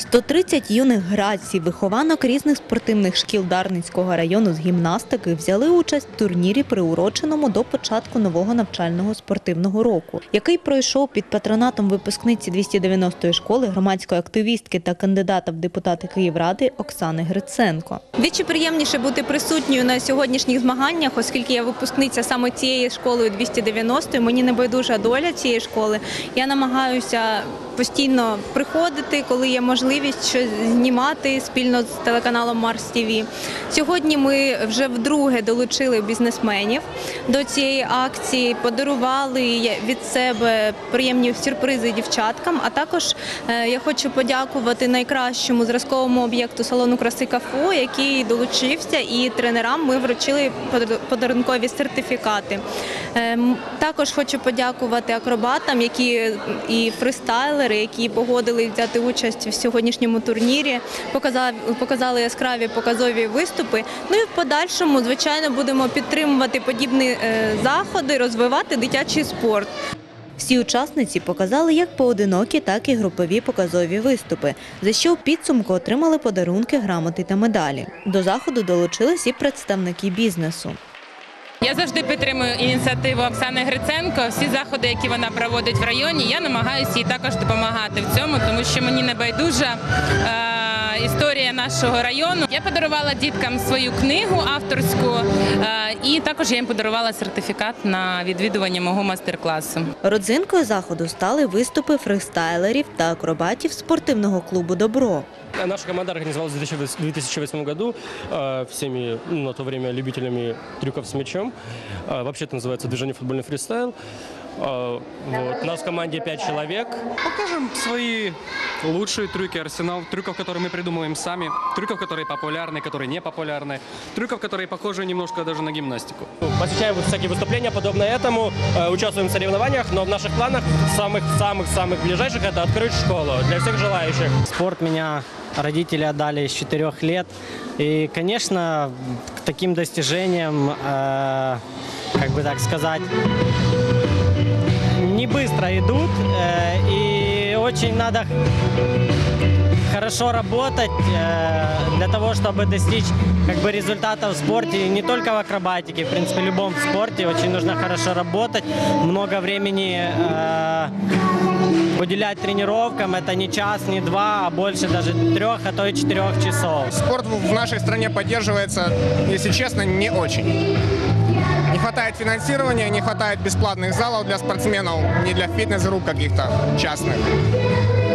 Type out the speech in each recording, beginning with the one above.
130 юних грацій, вихованок різних спортивних шкіл Дарницького району з гімнастики взяли участь в турнірі, приуроченому до початку нового навчального спортивного року, який пройшов під патронатом випускниці 290-ї школи, громадської активістки та кандидата в депутати Київради Оксани Гриценко. Двічі приємніше бути присутньою на сьогоднішніх змаганнях, оскільки я випускниця саме цієї школи 290-ї. Мені не байдужа доля цієї школи. Я намагаюся постійно приходити, коли є можливість щось знімати спільно з телеканалом Марс ТВ. Сьогодні ми вже вдруге долучили бізнесменів до цієї акції, подарували від себе приємні сюрпризи дівчаткам. А також е, я хочу подякувати найкращому зразковому об'єкту салону краси Кафу, який долучився, і тренерам ми вручили подарункові сертифікати. Ем, Також хочу подякувати акробатам, які і фристайлери, які погодили взяти участь в сьогоднішньому турнірі, показали, показали яскраві показові виступи. Ну і в подальшому, звичайно, будемо підтримувати подібні е, заходи, розвивати дитячий спорт. Всі учасниці показали як поодинокі, так і групові показові виступи, за що в підсумку отримали подарунки, грамоти та медалі. До заходу долучились і представники бізнесу. Я завжди підтримую ініціативу Оксани Гриценко. Всі заходи, які вона проводить в районі, я намагаюся їй також допомагати в цьому, тому що мені не байдужа е, історія нашого району. Я подарувала діткам свою книгу авторську, е, і також я їм подарувала сертифікат на відвідування мого майстер-класу. Родзинкою заходу стали виступи фристайлерів та акробатів спортивного клубу Добро. Наша команда организовалась в 2008 2008 году э, всеми ну, на то время любителями трюков с мячом. Э, Вообще это называется движение футбольный фристайл. Э, Вот. У нас в команде 5 человек. Покажем свои лучшие трюки, арсенал трюков, которые мы придумываем сами, трюков, которые популярны, которые не популярны, трюков, которые похожи немножко даже на гимнастику. Посещаем всякие выступления, подобно этому. Э, Участвуем в соревнованиях, но в наших планах самых-самых-самых ближайших это открыть школу для всех желающих. Спорт меня родители отдали с 4 лет. И, конечно, к таким достижениям, э, как бы так сказать, не быстро идут. Очень надо хорошо работать э, для того, чтобы достичь как бы результата в спорте, и не только в акробатике, в принципе, в любом спорте очень нужно хорошо работать, много времени э, уделять тренировкам, это не час, не два, а больше даже трех, а то и четырех часов. Спорт в нашей стране поддерживается, если честно, не очень. Не хватает финансирования, не хватает бесплатных залов для спортсменов, не для фитнес-групп каких-то частных.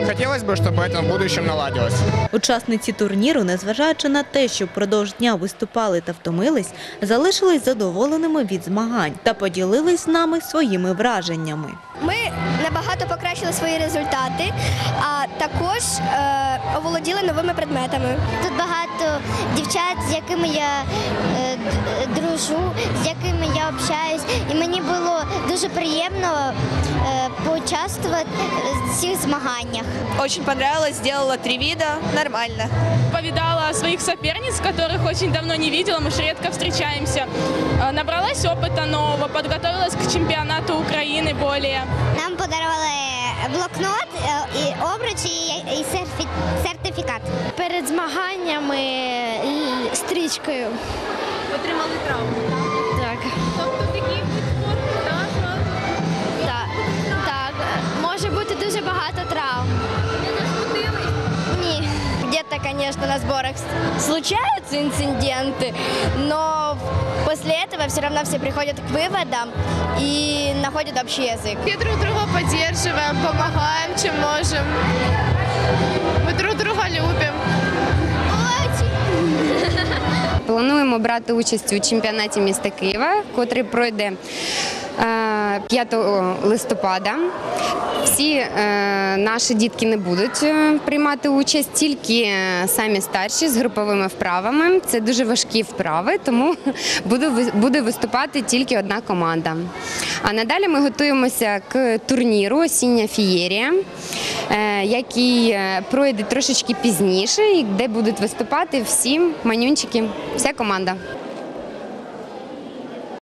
Хотелось бы, чтобы это в будущем наладилось. Учасниці турніру, незважаючи на те, що впродовж дня виступали та втомились, залишились задоволеними від змагань та поділились з нами своїми враженнями. Ми набагато покращили свої результати, а також е, оволоділи новими предметами. Тут багато дівчат, з якими я е, д- дружу, з якими я общаюсь. І мені було дуже приємно е, поучаствувати в цих змаганнях. Очень понравилось, сделала три вида, нормально. Повидала своих соперниц, которых очень давно не видела, мы же редко встречаемся. Э, Набралась опыта нового, подготовилась к чемпионату Украины более. Нам подарували блокнот, е, і обручі, і- і серфі- сертифікат. Перед змаганнями стрічкою. Отримали травму. дуже багато травм. Ні. Где-то, конечно, на сборах случаются инциденты, но после этого все равно все приходят к выводам и находят общий язык. И друг друга поддерживаем, помогаем, чем можем. Мы друг друга любим. Плануємо брати участь у чемпіонаті міста Києва, котрий пройде е, 5 листопада. Всі е, наші дітки не будуть е, приймати участь, тільки е, самі старші з груповими вправами. Це дуже важкі вправи, тому буде, ви- буде виступати тільки одна команда. А надалі ми готуємося к турніру Осіння фієрія, е, який е, пройде трошечки пізніше, де будуть виступати всі манюнчики, вся команда.